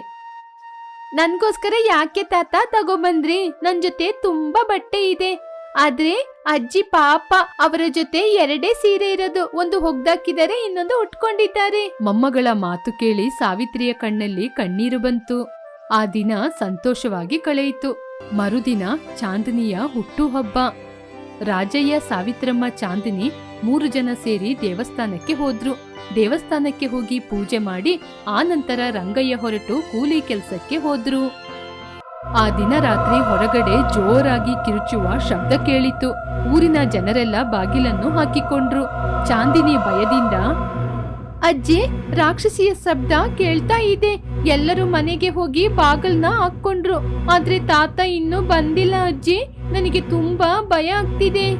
ನನ್ಗೋಸ್ಕರ ಯಾಕೆ ತಾತ ತಗೊಬಂದ್ರಿ? ನನ್ ಜೊತೆ ತುಂಬಾ ಬಟ್ಟೆ ಇದೆ. ಆದ್ರೆ ಅಜ್ಜಿ ಪಾಪ, ಅವರ ಜೊತೆ ಎರಡೇ ಸೀರೆ ಇರೋದು, ಒಂದು ಹೊಗ್ದಾಕಿದರೆ ಇನ್ನೊಂದು ಉಟ್ಕೊಂಡಿದ್ದಾರೆ. ಮೊಮ್ಮಗಳ ಮಾತು ಕೇಳಿ ಸಾವಿತ್ರಿಯ ಕಣ್ಣಲ್ಲಿ ಕಣ್ಣೀರು ಬಂತು. ಆ ದಿನ ಸಂತೋಷವಾಗಿ ಕಳೆಯಿತು. ಮರುದಿನ ಚಾಂದಿನಿಯ ಹುಟ್ಟುಹಬ್ಬ. ರಾಜಯ್ಯ, ಸಾವಿತ್ರಮ್ಮ, ಚಾಂದಿನಿ ಮೂರು ಜನ ಸೇರಿ ದೇವಸ್ಥಾನಕ್ಕೆ ಹೋದ್ರು. ದೇವಸ್ಥಾನಕ್ಕೆ ಹೋಗಿ ಪೂಜೆ ಮಾಡಿ, ಆ ನಂತರ ರಂಗಯ್ಯ ಹೊರಟು ಕೂಲಿ ಕೆಲಸಕ್ಕೆ ಹೋದ್ರು. ಆ ದಿನ ರಾತ್ರಿ ಹೊರಗಡೆ ಜೋರಾಗಿ ಕಿರುಚುವ ಶಬ್ದ ಕೇಳಿತು. ಊರಿನ ಜನರೆಲ್ಲ ಬಾಗಿಲನ್ನು ಹಾಕಿಕೊಂಡ್ರು. ಚಾಂದಿನಿ ಭಯದಿಂದ, ಅಜ್ಜಿ, ರಾಕ್ಷಸಿಯ ಶಬ್ದ ಕೇಳ್ತಾ ಇದೆ. ಎಲ್ಲರೂ ಮನೆಗೆ ಹೋಗಿ ಬಾಗಲ್ನ ಹಾಕೊಂಡ್ರು ಆದ್ರೆ ತಾತ ಇನ್ನೂ ಬಂದಿಲ್ಲ ಅಜ್ಜಿ. ನನಗೆ ತುಂಬಾ ಭಯ ಆಗ್ತಿದೆ.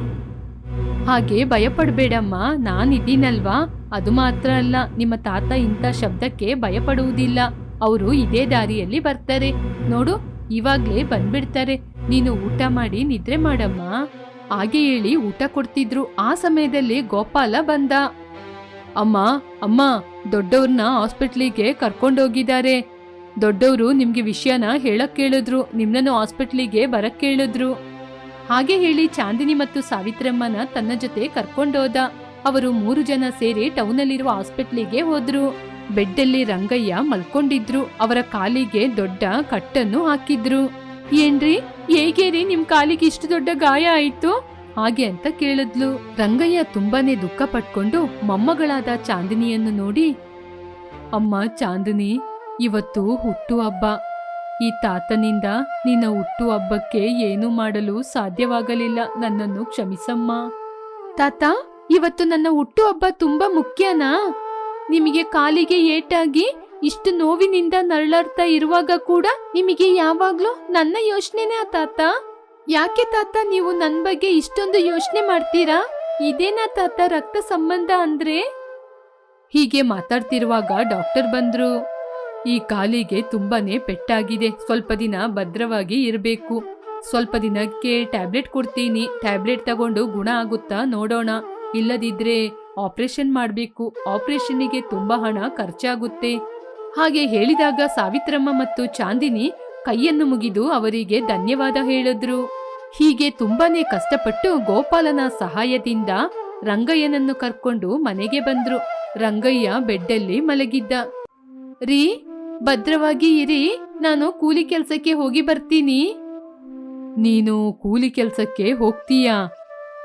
ಹಾಗೆ ಭಯಪಡ್ಬೇಡಮ್ಮ. ನಾನಿದ್ದೀನಲ್ವಾ? ಅದು ಮಾತ್ರ ಅಲ್ಲ. ನಿಮ್ಮ ತಾತ ಇಂಥ ಶಬ್ದಕ್ಕೆ ಭಯಪಡುವುದಿಲ್ಲ. ಅವರು ಇದೇ ದಾರಿಯಲ್ಲಿ ಬರ್ತಾರೆ. ನೋಡು ಇವಾಗ್ಲೇ ಬಂದ್ಬಿಡ್ತಾರೆ. ನೀನು ಊಟ ಮಾಡಿ ನಿದ್ರೆ ಮಾಡಮ್ಮ. ಹಾಗೆ ಹೇಳಿ ಊಟ ಕೊಡ್ತಿದ್ರು. ಆ ಸಮಯದಲ್ಲಿ ಗೋಪಾಲ ಬಂದ. ಅಮ್ಮ ಅಮ್ಮ ದೊಡ್ಡವ್ರನ್ನ ಹಾಸ್ಪಿಟ್ಲಿಗೆ ಕರ್ಕೊಂಡೋಗಿದ್ದಾರೆ. ದೊಡ್ಡವರು ನಿಮ್ಗೆ ವಿಷಯನ ಹೇಳಕ್ ಕೇಳಿದ್ರು. ನಿಮ್ನನ್ನು ಹಾಸ್ಪಿಟ್ಲಿಗೆ ಬರಕ್ ಕೇಳಿದ್ರು. ಹಾಗೆ ಹೇಳಿ ಚಾಂದಿನಿ ಮತ್ತು ಸಾವಿತ್ರಮ್ಮನ ತನ್ನ ಜೊತೆ ಕರ್ಕೊಂಡೋದ. ಅವರು ಮೂರು ಜನ ಸೇರಿ ಟೌನಲ್ಲಿರುವ ಹಾಸ್ಪಿಟ್ಲಿಗೆ ಹೋದ್ರು. ಬೆಡ್ಡಲ್ಲಿ ರಂಗಯ್ಯ ಮಲ್ಕೊಂಡಿದ್ರು. ಅವರ ಕಾಲಿಗೆ ದೊಡ್ಡ ಕಟ್ಟನ್ನು ಹಾಕಿದ್ರು. ಏನ್ರಿ? ಹೇಗೆ ರೀ ನಿಮ್ ಕಾಲಿಗೆ ಇಷ್ಟು ದೊಡ್ಡ ಗಾಯ ಆಯ್ತು? ಹಾಗೆ ಅಂತ ಕೇಳಿದ್ಲು. ರಂಗಯ್ಯ ತುಂಬಾನೇ ದುಃಖ ಪಟ್ಕೊಂಡು ಮೊಮ್ಮಗಳಾದ ಚಾಂದಿನಿಯನ್ನು ನೋಡಿ, ಅಮ್ಮ ಚಾಂದಿನಿ, ಇವತ್ತು ಹುಟ್ಟು ಹಬ್ಬ. ಈ ತಾತನಿಂದ ನಿನ್ನ ಹುಟ್ಟು ಹಬ್ಬಕ್ಕೆ ಏನೂ ಮಾಡಲು ಸಾಧ್ಯವಾಗಲಿಲ್ಲ? ನನ್ನನ್ನು ಕ್ಷಮಿಸಮ್ಮ. ತಾತ, ಇವತ್ತು ನನ್ನ ಹುಟ್ಟು ಹಬ್ಬ ತುಂಬಾ ಮುಖ್ಯನಾ? ನಿಮಗೆ ಕಾಲಿಗೆ ಏಟಾಗಿ ಇಷ್ಟು ನೋವಿನಿಂದ ನರಳಾಡ್ತಾ ಇರುವಾಗ ಕೂಡ ನಿಮಗೆ ಯಾವಾಗ್ಲೂ ನನ್ನ ಯೋಚನೆನೇ ತಾತ? ಯಾಕೆ ತಾತ ನೀವು ನನ್ ಬಗ್ಗೆ ಇಷ್ಟೊಂದು ಯೋಚನೆ ಮಾಡ್ತೀರಾ? ಇದೇನಾ ತಾತ ರಕ್ತ ಸಂಬಂಧ ಅಂದ್ರೆ? ಹೀಗೆ ಮಾತಾಡ್ತಿರುವಾಗ ಡಾಕ್ಟರ್ ಬಂದ್ರು. ಈ ಕಾಲಿಗೆ ತುಂಬಾನೇ ಪೆಟ್ಟಾಗಿದೆ. ಸ್ವಲ್ಪ ದಿನ ಭದ್ರವಾಗಿ ಇರಬೇಕು. ಸ್ವಲ್ಪ ದಿನಕ್ಕೆ ಟ್ಯಾಬ್ಲೆಟ್ ಕೊಡ್ತೀನಿ. ಟ್ಯಾಬ್ಲೆಟ್ ತಗೊಂಡು ಗುಣ ಆಗುತ್ತಾ ನೋಡೋಣ. ಇಲ್ಲದಿದ್ರೆ ಆಪರೇಷನ್ ಮಾಡಬೇಕು. ಆಪರೇಷನ್ನಿಗೆ ತುಂಬಾ ಹಣ ಖರ್ಚಾಗುತ್ತೆ. ಹಾಗೆ ಹೇಳಿದಾಗ ಸಾವಿತ್ರಮ್ಮ ಮತ್ತು ಚಾಂದಿನಿ ಕೈಯನ್ನು ಮುಗಿದು ಅವರಿಗೆ ಧನ್ಯವಾದ ಹೇಳಿದ್ರು. ಹೀಗೆ ತುಂಬಾನೇ ಕಷ್ಟಪಟ್ಟು ಗೋಪಾಲನ ಸಹಾಯದಿಂದ ರಂಗಯ್ಯನನ್ನು ಕರ್ಕೊಂಡು ಮನೆಗೆ ಬಂದ್ರು. ರಂಗಯ್ಯ ಬೆಡ್ಡಲ್ಲಿ ಮಲಗಿದ್ದ. ರೀ, ಭದ್ರವಾಗಿ ಇರಿ. ನಾನು ಕೂಲಿ ಕೆಲಸಕ್ಕೆ ಹೋಗಿ ಬರ್ತೀನಿ. ನೀನು ಕೂಲಿ ಕೆಲಸಕ್ಕೆ ಹೋಗ್ತೀಯಾ?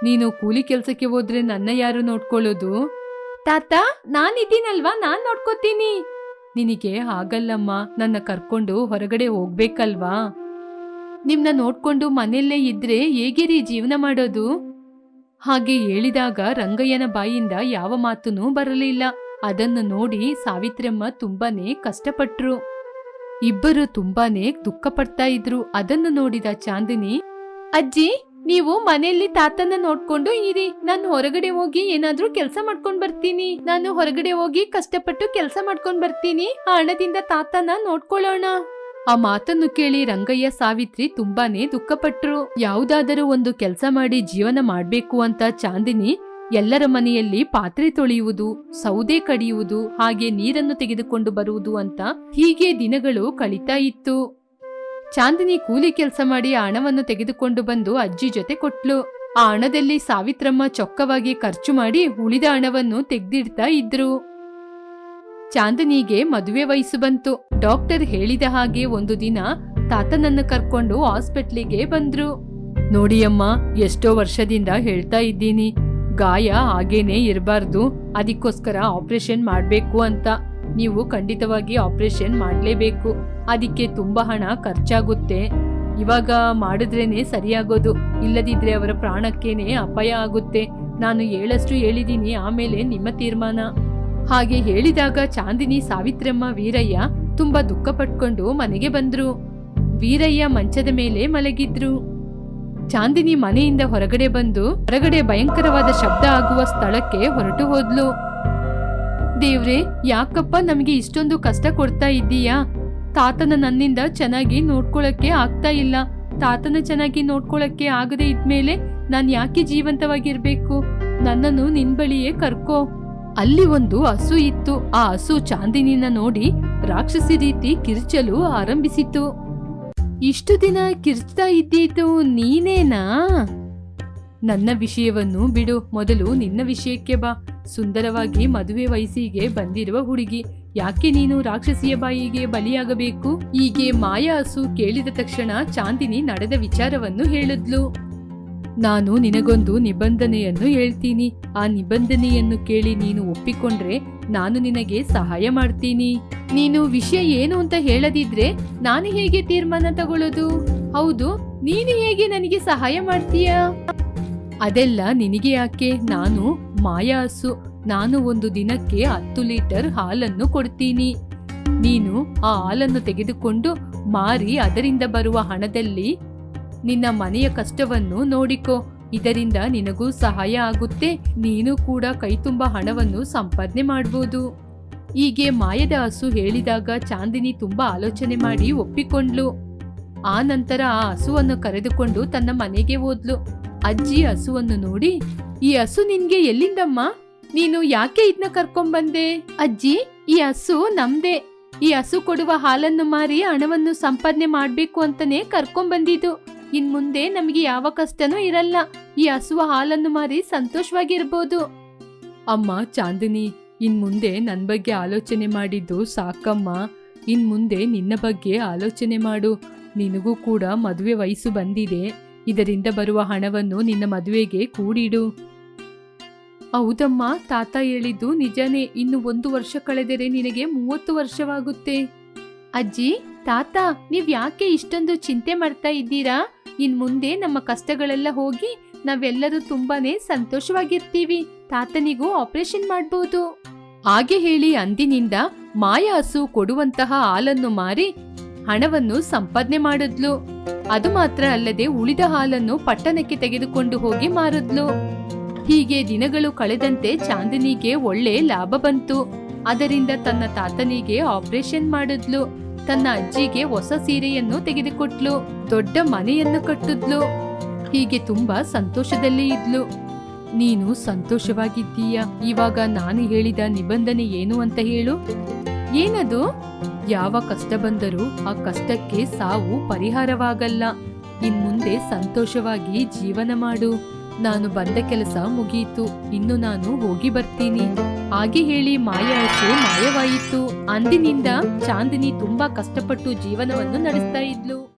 ನೀನು ಕೂಲಿ ಕೆಲಸಕ್ಕೆ ಹೋದ್ರೆ ನನ್ನ ಯಾರು ನೋಡ್ಕೊಳ್ಳೋದು? ತಾತ, ನಾನಿದ್ದೀನಲ್ವಾ? ನಾನ್ ನೋಡ್ಕೋತೀನಿ. ನಿನಗೆ ಆಗಲ್ಲಮ್ಮ ನನ್ನ ಕರ್ಕೊಂಡು ಹೊರಗಡೆ ಹೋಗ್ಬೇಕಲ್ವಾ? ನಿಮ್ನ ನೋಡ್ಕೊಂಡು ಮನೆಯಲ್ಲೇ ಇದ್ರೆ ಹೇಗೆ ಜೀವನ ಮಾಡೋದು? ಹಾಗೆ ಹೇಳಿದಾಗ ರಂಗಯ್ಯನ ಬಾಯಿಂದ ಯಾವ ಮಾತುನೂ ಬರಲಿಲ್ಲ. ಅದನ್ನು ನೋಡಿ ಸಾವಿತ್ರಮ್ಮ ತುಂಬಾನೇ ಕಷ್ಟಪಟ್ರು. ಇಬ್ಬರು ತುಂಬಾನೇ ದುಃಖ ಪಡ್ತಾ ಇದ್ರು. ಅದನ್ನು ನೋಡಿದ ಚಾಂದಿನಿ, ಅಜ್ಜಿ ನೀವು ಮನೆಯಲ್ಲಿ ತಾತನ ನೋಡ್ಕೊಂಡು ಇರಿ. ನಾನು ಹೊರಗಡೆ ಹೋಗಿ ಏನಾದ್ರೂ ಕೆಲಸ ಮಾಡ್ಕೊಂಡ್ ಬರ್ತೀನಿ. ನಾನು ಹೊರಗಡೆ ಹೋಗಿ ಕಷ್ಟಪಟ್ಟು ಕೆಲಸ ಮಾಡ್ಕೊಂಡ್ ಬರ್ತೀನಿ. ಆ ಹಣದಿಂದ ತಾತನ ನೋಡ್ಕೊಳ್ಳೋಣ. ಆ ಮಾತನ್ನು ಕೇಳಿ ರಂಗಯ್ಯ ಸಾವಿತ್ರಿ ತುಂಬಾನೇ ದುಃಖಪಟ್ರು. ಯಾವುದಾದರೂ ಒಂದು ಕೆಲಸ ಮಾಡಿ ಜೀವನ ಮಾಡ್ಬೇಕು ಅಂತ ಚಾಂದಿನಿ ಎಲ್ಲರ ಮನೆಯಲ್ಲಿ ಪಾತ್ರೆ ತೊಳೆಯುವುದು, ಸೌದೆ ಕಡಿಯುವುದು, ಹಾಗೆ ನೀರನ್ನು ತೆಗೆದುಕೊಂಡು ಬರುವುದು ಅಂತ ಹೀಗೆ ದಿನಗಳು ಕಳೀತಾ ಇತ್ತು. ಚಾಂದಿನಿ ಕೂಲಿ ಕೆಲಸ ಮಾಡಿ ಆ ಹಣವನ್ನು ತೆಗೆದುಕೊಂಡು ಬಂದು ಅಜ್ಜಿ ಜೊತೆ ಕೊಟ್ಲು. ಆ ಹಣದಲ್ಲಿ ಸಾವಿತ್ರಮ್ಮ ಚೊಕ್ಕವಾಗಿ ಖರ್ಚು ಮಾಡಿ ಉಳಿದ ಹಣವನ್ನು ತೆಗೆದಿಡ್ತಾ ಇದ್ರು. ಚಾಂದನಿಗೆ ಮದುವೆ ವಯಸ್ಸು ಬಂತು. ಡಾಕ್ಟರ್ ಹೇಳಿದ ಹಾಗೆ ಒಂದು ದಿನ ತಾತನನ್ನು ಕರ್ಕೊಂಡು ಹಾಸ್ಪಿಟ್ಲಿಗೆ ಬಂದ್ರು. ನೋಡಿಯಮ್ಮ ಎಷ್ಟೋ ವರ್ಷದಿಂದ ಹೇಳ್ತಾ ಇದ್ದೀನಿ. ಗಾಯ ಹಾಗೇನೆ ಇರಬಾರ್ದು. ಅದಕ್ಕೋಸ್ಕರ ಆಪರೇಷನ್ ಮಾಡಬೇಕು ಅಂತ. ನೀವು ಖಂಡಿತವಾಗಿ ಆಪರೇಷನ್ ಮಾಡಲೇಬೇಕು. ಅದಕ್ಕೆ ತುಂಬಾ ಹಣ ಖರ್ಚಾಗುತ್ತೆ. ಇವಾಗ ಮಾಡಿದ್ರೇನೆ ಸರಿಯಾಗೋದು. ಇಲ್ಲದಿದ್ರೆ ಅವರ ಪ್ರಾಣಕ್ಕೇನೆ ಅಪಾಯ ಆಗುತ್ತೆ. ನಾನು ಹೇಳಷ್ಟು ಹೇಳಿದ್ದೀನಿ ಆಮೇಲೆ ನಿಮ್ಮ ತೀರ್ಮಾನ. ಹಾಗೆ ಹೇಳಿದಾಗ ಚಾಂದಿನಿ, ಸಾವಿತ್ರಮ್ಮ, ವೀರಯ್ಯ ತುಂಬಾ ದುಃಖ ಪಟ್ಕೊಂಡು ಮನೆಗೆ ಬಂದ್ರು. ವೀರಯ್ಯ ಮಂಚದ ಮೇಲೆ ಮಲಗಿದ್ರು. ಚಾಂದಿನಿ ಮನೆಯಿಂದ ಹೊರಗಡೆ ಬಂದು, ಹೊರಗಡೆ ಭಯಂಕರವಾದ ಶಬ್ದ ಆಗುವ ಸ್ಥಳಕ್ಕೆ ಹೊರಟು ಹೋದ್ಲು. ದೇವ್ರೆ, ಯಾಕಪ್ಪ ನಮಗೆ ಇಷ್ಟೊಂದು ಕಷ್ಟ ಕೊಡ್ತಾ ಇದ್ದೀಯಾ? ತಾತನ ನನ್ನಿಂದ ಚೆನ್ನಾಗಿ ನೋಡ್ಕೊಳಕ್ಕೆ ಆಗ್ತಾ ಇಲ್ಲ. ತಾತನ ಚೆನ್ನಾಗಿ ನೋಡ್ಕೊಳಕ್ಕೆ ಆಗದೆ ಇದ್ಮೇಲೆ ನಾನ್ ಯಾಕೆ ಜೀವಂತವಾಗಿರ್ಬೇಕು? ನನ್ನನ್ನು ನಿನ್ ಬಳಿಯೇ ಕರ್ಕೋ. ಅಲ್ಲಿ ಒಂದು ಹಸು ಇತ್ತು. ಆ ಹಸು ಚಾಂದಿನಿನ ನೋಡಿ ರಾಕ್ಷಸಿ ರೀತಿ ಕಿರ್ಚಲು ಆರಂಭಿಸಿತು. ಇಷ್ಟು ದಿನ ಕಿರ್ಚ್ತಾ ಇದ್ದಿದ್ದು ನೀನೇನಾ? ನನ್ನ ವಿಷಯವನ್ನು ಬಿಡು. ಮೊದಲು ನಿನ್ನ ವಿಷಯಕ್ಕೆ ಬಾ. ಸುಂದರವಾಗಿ ಮದುವೆ ವಯಸ್ಸಿಗೆ ಬಂದಿರುವ ಹುಡುಗಿ. ಯಾಕೆ ನೀನು ರಾಕ್ಷಸಿಯ ಬಾಯಿಗೆ ಬಲಿಯಾಗಬೇಕು? ಹೀಗೆ ಮಾಯಾ ಹಸು ಕೇಳಿದ ತಕ್ಷಣ ಚಾಂದಿನಿ ನಡೆದ ವಿಚಾರವನ್ನು ಹೇಳಿದ್ಲು. ನಾನು ನಿನಗೊಂದು ನಿಬಂಧನೆಯನ್ನು ಹೇಳ್ತೀನಿ. ಆ ನಿಬಂಧನೆಯನ್ನು ಕೇಳಿ ನೀನು ಒಪ್ಪಿಕೊಂಡ್ರೆ ನಾನು ನಿನಗೆ ಸಹಾಯ ಮಾಡ್ತೀನಿ. ನೀನು ವಿಷಯ ಏನು ಅಂತ ಹೇಳದಿದ್ರೆ ನಾನು ಹೇಗೆ ತೀರ್ಮಾನ ತಗೊಳ್ಳೋದು? ಹೌದು, ನೀನು ಹೇಗೆ ನನಗೆ ಸಹಾಯ ಮಾಡ್ತೀಯಾ? ಅದೆಲ್ಲ ನಿನಗೆ ಯಾಕೆ? ನಾನು ಮಾಯಾಸು ನಾನು ಒಂದು ದಿನಕ್ಕೆ ಹತ್ತು ಲೀಟರ್ ಹಾಲನ್ನು ಕೊಡ್ತೀನಿ. ನೀನು ಆ ಹಾಲನ್ನು ತೆಗೆದುಕೊಂಡು ಮಾರಿ ಅದರಿಂದ ಬರುವ ಹಣದಲ್ಲಿ ನಿನ್ನ ಮನೆಯ ಕಷ್ಟವನ್ನು ನೋಡಿಕೋ. ಇದರಿಂದ ನಿನಗೂ ಸಹಾಯ ಆಗುತ್ತೆ. ನೀನು ಕೂಡ ಕೈತುಂಬ ಹಣವನ್ನು ಸಂಪಾದನೆ ಮಾಡ್ಬೋದು. ಹೀಗೆ ಮಾಯದ ಹಸು ಹೇಳಿದಾಗ ಚಾಂದಿನಿ ತುಂಬಾ ಆಲೋಚನೆ ಮಾಡಿ ಒಪ್ಪಿಕೊಂಡ್ಲು. ಆ ನಂತರ ಆ ಹಸುವನ್ನು ಕರೆದುಕೊಂಡು ತನ್ನ ಮನೆಗೆ ಹೋದ್ಲು. ಅಜ್ಜಿ ಹಸುವನ್ನು ನೋಡಿ, ಈ ಹಸು ನಿನ್ಗೆ ಎಲ್ಲಿಂದಮ್ಮ? ನೀನು ಯಾಕೆ ಇದನ್ನ ಕರ್ಕೊಂಬಂದೆ? ಅಜ್ಜಿ, ಈ ಹಸು ನಮ್ದೇ. ಈ ಹಸು ಕೊಡುವ ಹಾಲನ್ನು ಮಾರಿ ಹಣವನ್ನು ಸಂಪಾದನೆ ಮಾಡ್ಬೇಕು ಅಂತಾನೆ ಕರ್ಕೊಂಬಂದಿದ್ದು. ಇನ್ ಮುಂದೆ ನಮಗೆ ಯಾವ ಕಷ್ಟನೂ ಇರಲ್ಲ. ಈ ಹಸುವ ಹಾಲನ್ನು ಮಾರಿ ಸಂತೋಷವಾಗಿರ್ಬೋದು. ಅಮ್ಮ, ಚಾಂದಿನಿ, ಇನ್ ಮುಂದೆ ನನ್ ಬಗ್ಗೆ ಆಲೋಚನೆ ಮಾಡಿದ್ದು ಸಾಕಮ್ಮ. ಇನ್ ಮುಂದೆ ನಿನ್ನ ಬಗ್ಗೆ ಆಲೋಚನೆ ಮಾಡು. ನಿನಗೂ ಕೂಡ ಮದುವೆ ವಯಸ್ಸು ಬಂದಿದೆ. ಇದರಿಂದ ಬರುವ ಹಣವನ್ನು ನಿನ್ನ ಮದುವೆಗೆ ಕೂಡಿಡು. ಹೌದಮ್ಮ ತಾತ ಹೇಳಿದ್ದು ನಿಜನೇ. ಇನ್ನು ಒಂದು ವರ್ಷ ಕಳೆದರೆ ನಿನಗೆ ಮೂವತ್ತು ವರ್ಷವಾಗುತ್ತೆ. ಅಜ್ಜಿ, ತಾತ, ನೀವ್ ಯಾಕೆ ಇಷ್ಟೊಂದು ಚಿಂತೆ ಮಾಡ್ತಾ ಇದ್ದೀರಾ? ಇನ್ ಮುಂದೆ ನಮ್ಮ ಕಷ್ಟಗಳೆಲ್ಲ ಹೋಗಿ ನಾವೆಲ್ಲರೂ ತುಂಬಾನೇ ಸಂತೋಷವಾಗಿರ್ತೀವಿ. ತಾತನಿಗೂ ಆಪರೇಷನ್ ಮಾಡಬಹುದು ಹಾಗೆ ಹೇಳಿ ಅಂದಿನಿಂದ ಮಾಯ ಹಸು ಕೊಡುವಂತಹ ಹಾಲನ್ನು ಮಾರಿ ಹಣವನ್ನು ಸಂಪಾದನೆ ಮಾಡಿದ್ಲು. ಅದು ಮಾತ್ರ ಅಲ್ಲದೆ ಉಳಿದ ಹಾಲನ್ನು ಪಟ್ಟಣಕ್ಕೆ ತೆಗೆದುಕೊಂಡು ಹೋಗಿ ಮಾರಿದ್ಲು. ಹೀಗೆ ದಿನಗಳು ಕಳೆದಂತೆ ಚಾಂದಿನಿಗೆ ಒಳ್ಳೆ ಲಾಭ ಬಂತು. ಅದರಿಂದ ತನ್ನ ತಾತನಿಗೆ ಆಪರೇಷನ್ ಮಾಡಿದ್ಲು. ತನ್ನ ಅಜ್ಜಿಗೆ ಹೊಸ ಸೀರೆಯನ್ನು ತೆಗೆದುಕೊಟ್ಲು. ದೊಡ್ಡ ಮನೆಯನ್ನು ಕಟ್ಟಿದ್ಲು. ಹೀಗೆ ತುಂಬಾ ಸಂತೋಷದಲ್ಲಿ ಇದ್ಲು. ನೀನು ಸಂತೋಷವಾಗಿದ್ದೀಯ? ಇವಾಗ ನಾನು ಹೇಳಿದ ನಿಬಂಧನೆ ಏನು ಅಂತ ಹೇಳು. ಏನದು? ಯಾವ ಕಷ್ಟ ಬಂದರೂ ಆ ಕಷ್ಟಕ್ಕೆ ಸಾವು ಪರಿಹಾರವಾಗಲ್ಲ. ಇನ್ಮುಂದೆ ಸಂತೋಷವಾಗಿ ಜೀವನ ಮಾಡು. ನಾನು ಬಂದ ಕೆಲಸ ಮುಗಿಯಿತು ಇನ್ನು ನಾನು ಹೋಗಿ ಬರ್ತೀನಿ. ಹಾಗೆ ಹೇಳಿ ಮಾಯ ಹಸು ಮಾಯವಾಯಿತು. ಅಂದಿನಿಂದ ಚಾಂದಿನಿ ತುಂಬಾ ಕಷ್ಟಪಟ್ಟು ಜೀವನವನ್ನು ನಡೆಸ್ತಾ ಇದ್ಲು.